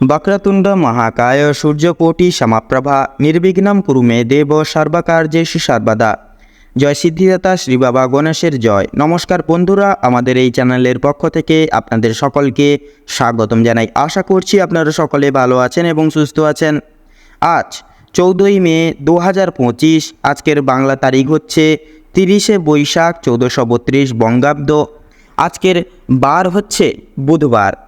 বক্রতুণ্ড মহাকায় সূর্যকোটি সমাপ্রভা নির্বিঘ্নম কুরু মে দেব সর্বকার্যেষু সর্বদা। জয় সিদ্ধিদাতা শ্রী বাবা গণেশের জয়। নমস্কার বন্ধুরা, আমাদের এই চ্যানেলের পক্ষ থেকে আপনাদের সকলকে স্বাগতম জানাই। আশা করছি আপনারা সকলে ভালো আছেন এবং সুস্থ আছেন। আজ চৌদ্দই মে দু হাজার পঁচিশ, আজকের বাংলা তারিখ হচ্ছে তিরিশে বৈশাখ চৌদ্দশো বত্রিশ বঙ্গাব্দ। আজকের বার হচ্ছে বুধবার।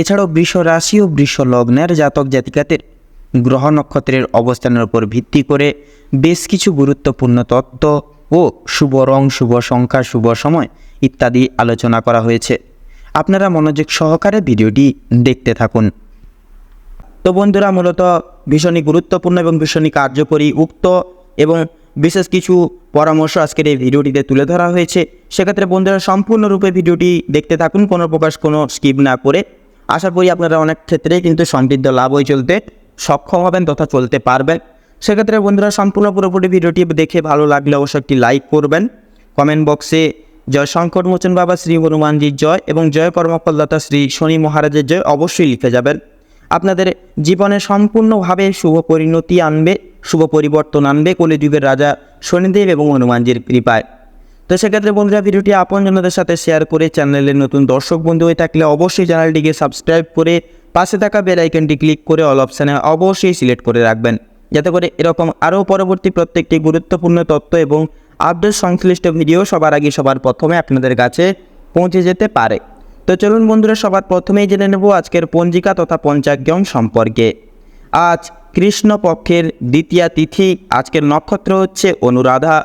এছাড়াও বৃষ রাশি ও বৃষ লগ্নের জাতক জাতিকাদের গ্রহ নক্ষত্রের অবস্থানের উপর ভিত্তি করে বেশ কিছু গুরুত্বপূর্ণ তত্ত্ব ও শুভ রং, শুভ সংখ্যা, শুভ সময় ইত্যাদি আলোচনা করা হয়েছে। আপনারা মনোযোগ সহকারে ভিডিওটি দেখতে থাকুন। তো বন্ধুরা, মূলত ভীষণই গুরুত্বপূর্ণ এবং ভীষণই কার্যকরী, উক্ত এবং বিশেষ কিছু পরামর্শ আজকের এই ভিডিওটিতে তুলে ধরা হয়েছে। সেক্ষেত্রে বন্ধুরা, সম্পূর্ণরূপে ভিডিওটি দেখতে থাকুন, কোনো প্রকাশ কোনো স্কিপ না করে। আশা করি আপনারা অনেক ক্ষেত্রেই কিন্তু সমৃদ্ধ লাভ হয়ে চলতে সক্ষম হবেন তথা চলতে পারবেন। সেক্ষেত্রে বন্ধুরা, সম্পূর্ণ পুরোপুরি ভিডিওটি দেখে ভালো লাগলে অবশ্যই একটি লাইক করবেন। কমেন্ট বক্সে জয় শঙ্কর মোচন বাবা, শ্রী হনুমানজির জয় এবং জয় কর্মফলদাতা শ্রী শনি মহারাজের জয় অবশ্যই লিখে যাবেন। আপনাদের জীবনে সম্পূর্ণভাবে শুভ পরিণতি আনবে, শুভ পরিবর্তন আনবে। কলিযুগের রাজা শনিদেব এবং হনুমানজির কৃপায়। তো সেক্ষেত্রে বন্ধুরা, ভিডিওটি আপনজনদের সাথে শেয়ার করে চ্যানেলের নতুন দর্শক বন্ধু হয়ে থাকলে অবশ্যই চ্যানেলটিকে সাবস্ক্রাইব করে পাশে থাকা বেল আইকনটি ক্লিক করে অল অপশানে অবশ্যই সিলেক্ট করে রাখবেন। যাতে করে এরকম আরও পরবর্তী প্রত্যেকটি গুরুত্বপূর্ণ তথ্য এবং আপডেট সংশ্লিষ্ট ভিডিও সবার আগে সবার প্রথমে আপনাদের কাছে পৌঁছে যেতে পারে। তো চলুন বন্ধুরা, সবার প্রথমেই জেনে নেব আজকের পঞ্জিকা তথা পঞ্চাগ্যম সম্পর্কে। আজ কৃষ্ণপক্ষের দ্বিতীয়া তিথি, আজকের নক্ষত্র হচ্ছে অনুরাধা।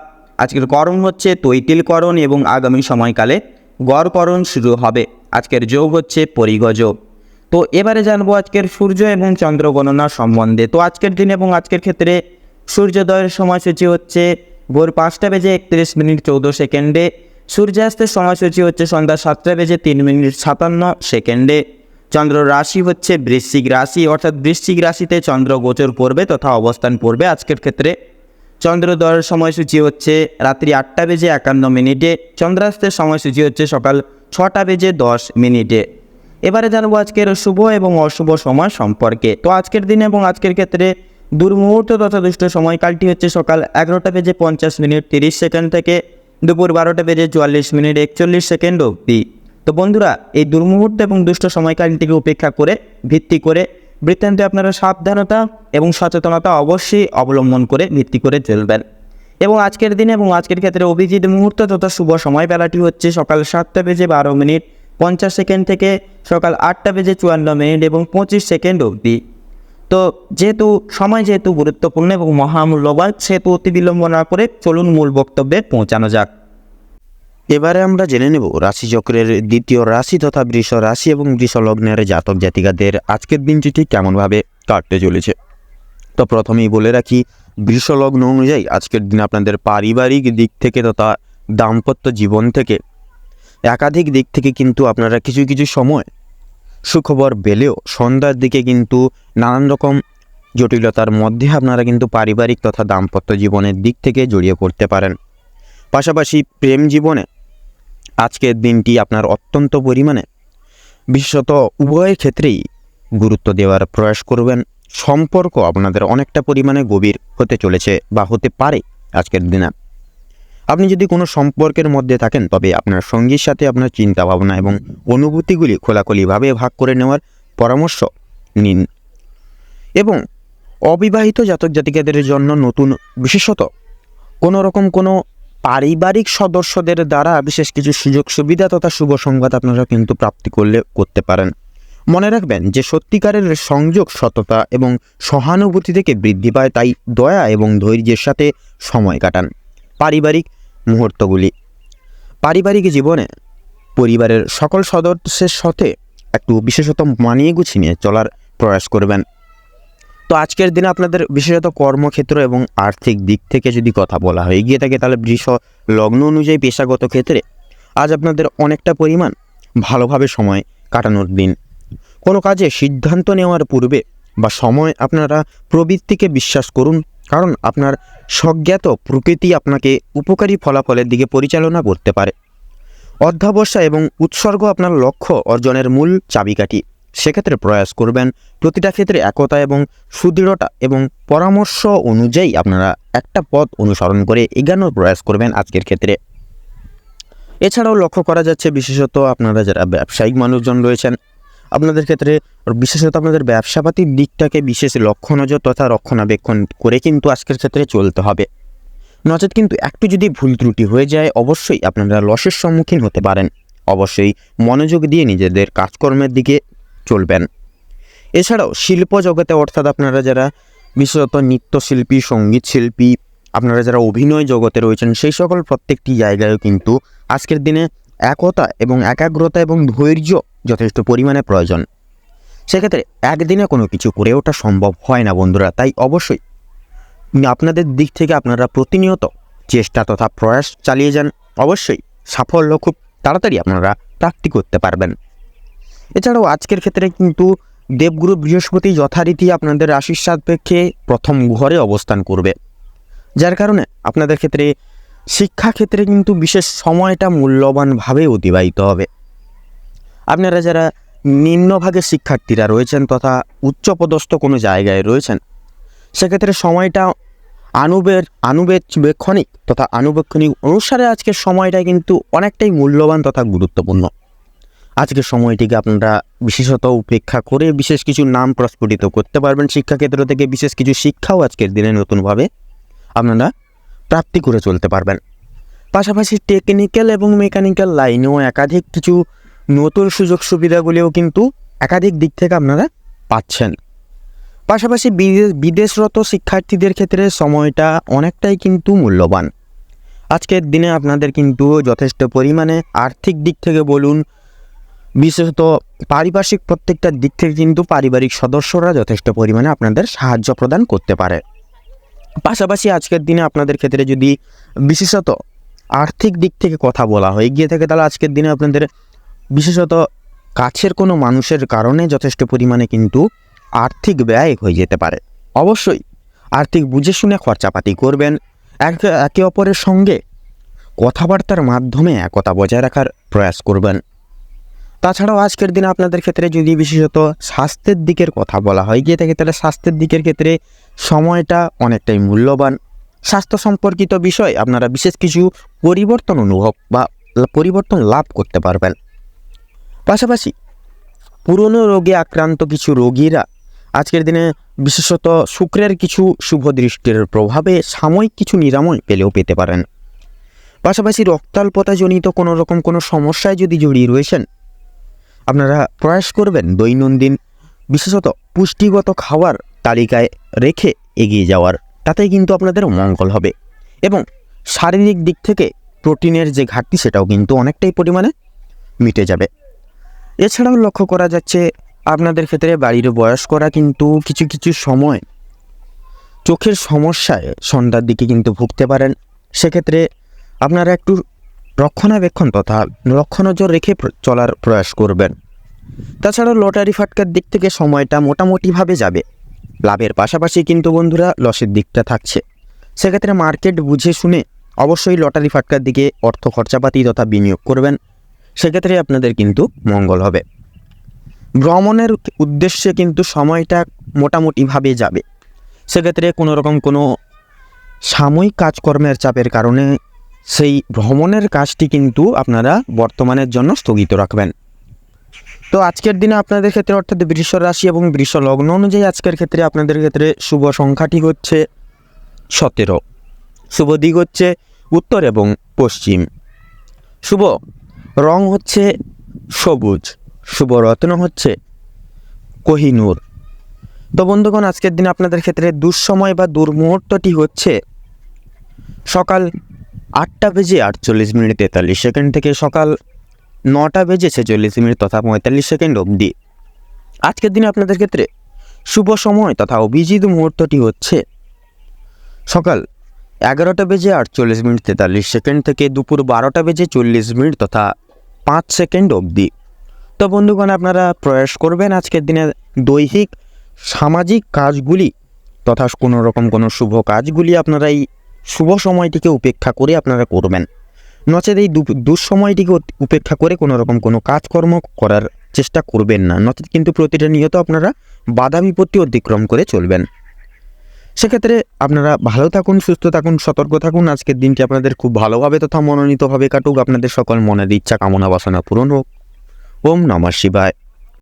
আজকের করণ হচ্ছে তৈতিলকরণ এবং আগামী সময়কালে গড়করণ শুরু হবে। আজকের যোগ হচ্ছে পরিগযোগ তো এবারে জানব আজকের সূর্য এবং চন্দ্র গণনা সম্বন্ধে। তো আজকের দিন এবং আজকের ক্ষেত্রে সূর্যোদয়ের সময়সূচি হচ্ছে ভোর পাঁচটা বেজে একত্রিশ মিনিট চৌদ্দ সেকেন্ডে। সূর্যাস্তের সময়সূচি হচ্ছে সন্ধ্যা সাতটা বেজে তিন মিনিট সাতান্ন সেকেন্ডে। চন্দ্র রাশি হচ্ছে বৃশ্চিক রাশি, অর্থাৎ বৃশ্চিক রাশিতে চন্দ্র গোচর পড়বে তথা অবস্থান পড়বে আজকের ক্ষেত্রে। চন্দ্রোদয়ের সময়সূচি হচ্ছে রাত্রি আটটা বেজে একান্ন মিনিটে। চন্দ্রাস্তের সময়সূচি হচ্ছে সকাল ছটা বেজে দশ মিনিটে। এবারে জানব আজকের শুভ এবং অশুভ সময় সম্পর্কে। তো আজকের দিনে এবং আজকের ক্ষেত্রে দুর্মুহূর্ত তথা দুষ্ট সময়কালটি হচ্ছে সকাল এগারোটা বেজে পঞ্চাশ মিনিট তিরিশ সেকেন্ড থেকে দুপুর বারোটা বেজে চুয়াল্লিশ মিনিট একচল্লিশ সেকেন্ড অবধি। তো বন্ধুরা, এই দুর্মুহূর্ত এবং দুষ্ট সময়কালটিকে উপেক্ষা করে, ভিত্তি করে বৃত্তান্তে আপনারা সাবধানতা এবং সচেতনতা অবশ্যই অবলম্বন করে ভিত্তি করে চলবেন। এবং আজকের দিনে এবং আজকের ক্ষেত্রে অভিজিৎ মুহূর্ত তথা শুভ সময় বেলাটি হচ্ছে সকাল সাতটা বেজে বারো মিনিট, পঞ্চাশ সেকেন্ড থেকে সকাল আটটা বেজে চুয়ান্ন মিনিট এবং পঁচিশ সেকেন্ড অবধি। তো যেহেতু সময় যেহেতু গুরুত্বপূর্ণ এবং মহামূল্যবান, সেহেতু অতি বিলম্ব না করে চলুন মূল বক্তব্যে পৌঁছানো যাক। এবারে আমরা জেনে নেব রাশিচক্রের দ্বিতীয় রাশি তথা বৃষ রাশি এবং বৃষ লগ্নের জাতক জাতিকাদের আজকের দিনটি ঠিক কেমনভাবে কাটতে চলেছে। তো প্রথমেই বলে রাখি, বৃষ লগ্ন অনুযায়ী আজকের দিন আপনাদের পারিবারিক দিক থেকে তথা দাম্পত্য জীবন থেকে, একাধিক দিক থেকে কিন্তু আপনারা কিছু কিছু সময় সুখবর পেলেও সন্ধ্যার দিকে কিন্তু নানান রকম জটিলতার মধ্যে আপনারা কিন্তু পারিবারিক তথা দাম্পত্য জীবনের দিক থেকে জড়িয়ে পড়তে পারেন। পাশাপাশি প্রেম জীবনে আজকের দিনটি আপনার অত্যন্ত পরিমাণে, বিশেষত উভয়ের ক্ষেত্রেই গুরুত্ব দেওয়ার প্রয়াস করবেন। সম্পর্ক আপনাদের অনেকটা পরিমাণে গভীর হতে চলেছে বা হতে পারে আজকের দিনে। আপনি যদি কোনো সম্পর্কের মধ্যে থাকেন, তবে আপনার সঙ্গীর সাথে আপনার চিন্তা ভাবনা এবং অনুভূতিগুলি খোলাখুলিভাবে ভাগ করে নেওয়ার পরামর্শ নিন। এবং অবিবাহিত জাতক জাতিকাদের জন্য নতুন, বিশেষত কোনো রকম কোনো পারিবারিক সদস্যদের দ্বারা বিশেষ কিছু সুযোগ সুবিধা তথা শুভ সংবাদ আপনারা কিন্তু প্রাপ্তি করলে, করতে পারেন। মনে রাখবেন যে সত্যিকারের সংযোগ সততা এবং সহানুভূতি থেকে বৃদ্ধি পায়, তাই দয়া এবং ধৈর্যের সাথে সময় কাটান। পারিবারিক মুহূর্তগুলি। পারিবারিক জীবনে পরিবারের সকল সদস্যের সাথে একটু বিশেষত মানিয়ে গুছিয়ে চলার প্রয়াস করবেন। তো আজকের দিনে আপনাদের বিশেষত কর্মক্ষেত্র এবং আর্থিক দিক থেকে যদি কথা বলা হয়, এগিয়ে থাকে তাহলে বৃষ লগ্ন অনুযায়ী পেশাগত ক্ষেত্রে আজ আপনাদের অনেকটা পরিমাণ ভালোভাবে সময় কাটানোর দিন। কোনো কাজে সিদ্ধান্ত নেওয়ার পূর্বে বা সময় আপনারা প্রবৃত্তিকে বিশ্বাস করুন, কারণ আপনার স্বজ্ঞাত প্রকৃতি আপনাকে উপকারী ফলাফলের দিকে পরিচালনা করতে পারে। অধ্যাবসা এবং উৎসর্গ আপনার লক্ষ্য অর্জনের মূল চাবিকাঠি। সেক্ষেত্রে প্রয়াস করবেন প্রতিটা ক্ষেত্রে একতা এবং সুদৃঢ়তা এবং পরামর্শ অনুযায়ী আপনারা একটা পথ অনুসরণ করে এগানোর প্রয়াস করবেন আজকের ক্ষেত্রে। এছাড়াও লক্ষ্য করা যাচ্ছে বিশেষত আপনারা যারা ব্যবসায়িক মানুষজন রয়েছেন, আপনাদের ক্ষেত্রে বিশেষত আপনাদের ব্যবসাপাতির দিকটাকে বিশেষ লক্ষ্য নজর তথা রক্ষণাবেক্ষণ করে কিন্তু আজকের ক্ষেত্রে চলতে হবে। নচেত কিন্তু একটু যদি ভুল ত্রুটি হয়ে যায়, অবশ্যই আপনারা লসের সম্মুখীন হতে পারেন। অবশ্যই মনোযোগ দিয়ে নিজেদের কাজকর্মের দিকে চলবেন। এছাড়াও শিল্প জগতে, অর্থাৎ আপনারা যারা বিশেষত নৃত্যশিল্পী সংগীত শিল্পী আপনারা যারা অভিনয় জগতে রয়েছেন, সেই সকল প্রত্যেকটি জায়গায়ও কিন্তু আজকের দিনে একতা এবং একাগ্রতা এবং ধৈর্য যথেষ্ট পরিমাণে প্রয়োজন। সেক্ষেত্রে একদিনে কোনো কিছু করে ওঠা সম্ভব হয় না বন্ধুরা, তাই অবশ্যই আপনাদের দিক থেকে আপনারা প্রতিনিয়ত চেষ্টা তথা প্রয়াস চালিয়ে যান। অবশ্যই সাফল্য খুব তাড়াতাড়ি আপনারা প্রাপ্তি করতে পারবেন। এছাড়াও আজকের ক্ষেত্রে কিন্তু দেবগুরু বৃহস্পতি যথারীতি আপনাদের রাশির সাপেক্ষে প্রথম ঘরে অবস্থান করবে। যার কারণে আপনাদের ক্ষেত্রে শিক্ষাক্ষেত্রে কিন্তু বিশেষ সময়টা মূল্যবানভাবে অতিবাহিত হবে। আপনারা যারা নিম্নভাগের শিক্ষার্থীরা রয়েছেন তথা উচ্চপদস্থ কোনো জায়গায় রয়েছেন, সেক্ষেত্রে সময়টা আনুবের আনুবেক্ষণিক তথা আনুবেক্ষণিক অনুসারে আজকের সময়টা কিন্তু অনেকটাই মূল্যবান তথা গুরুত্বপূর্ণ। আজকের সময়টিকে আপনারা বিশেষত উপেক্ষা করে বিশেষ কিছু নাম প্রস্ফুটিত করতে পারবেন শিক্ষাক্ষেত্র থেকে বিশেষ কিছু শিক্ষাও আজকের দিনে নতুনভাবে আপনারা প্রাপ্তি করে চলতে পারবেন। পাশাপাশি টেকনিক্যাল এবং মেকানিক্যাল লাইনেও একাধিক কিছু নতুন সুযোগ সুবিধাগুলিও কিন্তু একাধিক দিক থেকে আপনারা পাচ্ছেন। পাশাপাশি বিদেশ, বিদেশরত শিক্ষার্থীদের ক্ষেত্রে সময়টা অনেকটাই কিন্তু মূল্যবান। আজকের দিনে আপনাদের কিন্তু যথেষ্ট পরিমাণে আর্থিক দিক থেকে বলুন বিশেষত পারিপার্শ্বিক প্রত্যেকটা দিক থেকে কিন্তু পারিবারিক সদস্যরা যথেষ্ট পরিমাণে আপনাদের সাহায্য প্রদান করতে পারে। পাশাপাশি আজকের দিনে আপনাদের ক্ষেত্রে যদি বিশেষত আর্থিক দিক থেকে কথা বলা হয় গিয়ে থাকে তাহলে আজকের দিনে আপনাদের বিশেষত কাছের কোনো মানুষের কারণে যথেষ্ট পরিমাণে কিন্তু আর্থিক ব্যয় হয়ে যেতে পারে। অবশ্যই আর্থিক বুঝে শুনে খরচাপাতি করবেন, একে একে অপরের সঙ্গে কথাবার্তার মাধ্যমে একতা বজায় রাখার প্রয়াস করবেন। তাছাড়াও আজকের দিনে আপনাদের ক্ষেত্রে যদি বিশেষত স্বাস্থ্যের দিকের কথা বলা হয়, গিয়ে থাকে তাহলে স্বাস্থ্যের দিকের ক্ষেত্রে সময়টা অনেকটাই মূল্যবান। স্বাস্থ্য সম্পর্কিত বিষয় আপনারা বিশেষ কিছু পরিবর্তন অনুভব বা পরিবর্তন লাভ করতে পারবেন। পাশাপাশি পুরনো রোগে আক্রান্ত কিছু রোগীরা আজকের দিনে বিশেষত শুক্রের কিছু শুভ দৃষ্টির প্রভাবে সাময়িক কিছু নিরাময় পেলেও পেতে পারেন। পাশাপাশি রক্তাল্পতাজনিত কোনো রকম কোনো সমস্যায় যদি জড়িয়ে রয়েছেন আপনারা প্রয়াস করবেন দৈনন্দিন, বিশেষত পুষ্টিগত খাওয়ার তালিকায় রেখে এগিয়ে যাওয়ার। তাতেই কিন্তু আপনাদের মঙ্গল হবে। এবং শারীরিক দিক থেকে প্রোটিনের যে ঘাটতি, সেটাও কিন্তু অনেকটাই পরিমাণে মিটে যাবে। এছাড়াও লক্ষ্য করা যাচ্ছে, আপনাদের ক্ষেত্রে বাড়ির বয়স্করা কিন্তু কিছু কিছু সময় চোখের সমস্যায় সন্ধ্যার দিকে কিন্তু ভুগতে পারেন। সেক্ষেত্রে আপনারা একটু রক্ষণাবেক্ষণ তথা লক্ষ্য নজর রেখে চলার প্রয়াস করবেন। তাছাড়াও লটারি ফাটকার দিক থেকে সময়টা মোটামুটিভাবে যাবে। লাভের পাশাপাশি কিন্তু বন্ধুরা লসের দিকটা থাকছে। সেক্ষেত্রে মার্কেট বুঝে শুনে অবশ্যই লটারি ফাটকার দিকে অর্থ খরচাপাতি তথা বিনিয়োগ করবেন। সেক্ষেত্রে আপনাদের কিন্তু মঙ্গল হবে। ভ্রমণের উদ্দেশ্যে কিন্তু সময়টা মোটামুটিভাবে যাবে। সেক্ষেত্রে কোনো রকম কোনো সাময়িক কাজকর্মের চাপের কারণে সেই ভ্রমণের কাজটি কিন্তু আপনারা বর্তমানের জন্য স্থগিত রাখবেন। তো আজকের দিনে আপনাদের ক্ষেত্রে অর্থাৎ বৃষ রাশি এবং বৃষ লগ্ন অনুযায়ী আজকের ক্ষেত্রে আপনাদের ক্ষেত্রে শুভ সংখ্যাটি হচ্ছে সতেরো। শুভ দিক হচ্ছে উত্তর এবং পশ্চিম। শুভ রং হচ্ছে সবুজ। শুভ রত্ন হচ্ছে কোহিনূর। তো বন্ধুগণ, আজকের দিনে আপনাদের ক্ষেত্রে দুঃসময় বা দুর্মুহূর্তটি হচ্ছে সকাল আটটা বেজে আটচল্লিশ মিনিট তেতাল্লিশ সেকেন্ড থেকে সকাল নটা বেজে ছেচল্লিশ মিনিট তথা পঁয়তাল্লিশ সেকেন্ড অবধি। আজকের দিনে আপনাদের ক্ষেত্রে শুভ সময় তথা অভিজিৎ মুহূর্তটি হচ্ছে সকাল এগারোটা বেজে আটচল্লিশ মিনিট তেতাল্লিশ সেকেন্ড থেকে দুপুর বারোটা বেজে চল্লিশ মিনিট তথা পাঁচ সেকেন্ড অবধি। তো বন্ধুগণ, আপনারা প্রয়াস করবেন আজকের দিনে দৈহিক, সামাজিক কাজগুলি তথা কোনো রকম কোনো শুভ কাজগুলি আপনারা এই শুভ সময়টিকে উপেক্ষা করে আপনারা করবেন। নচেত এই দুঃসময়টিকে উপেক্ষা করে কোনো রকম কোনো কাজকর্ম করার চেষ্টা করবেন না। নচেত কিন্তু প্রতিটা নিয়ত আপনারা বাধা বিপত্তি অতিক্রম করে চলবেন। সেক্ষেত্রে আপনারা ভালো থাকুন, সুস্থ থাকুন, সতর্ক থাকুন। আজকের দিনটি আপনাদের খুব ভালোভাবে তথা মনোনীতভাবে কাটুক। আপনাদের সকল মনের ইচ্ছা, কামনা, বাসনা পূরণ হোক। ওম নমঃ শিবায়।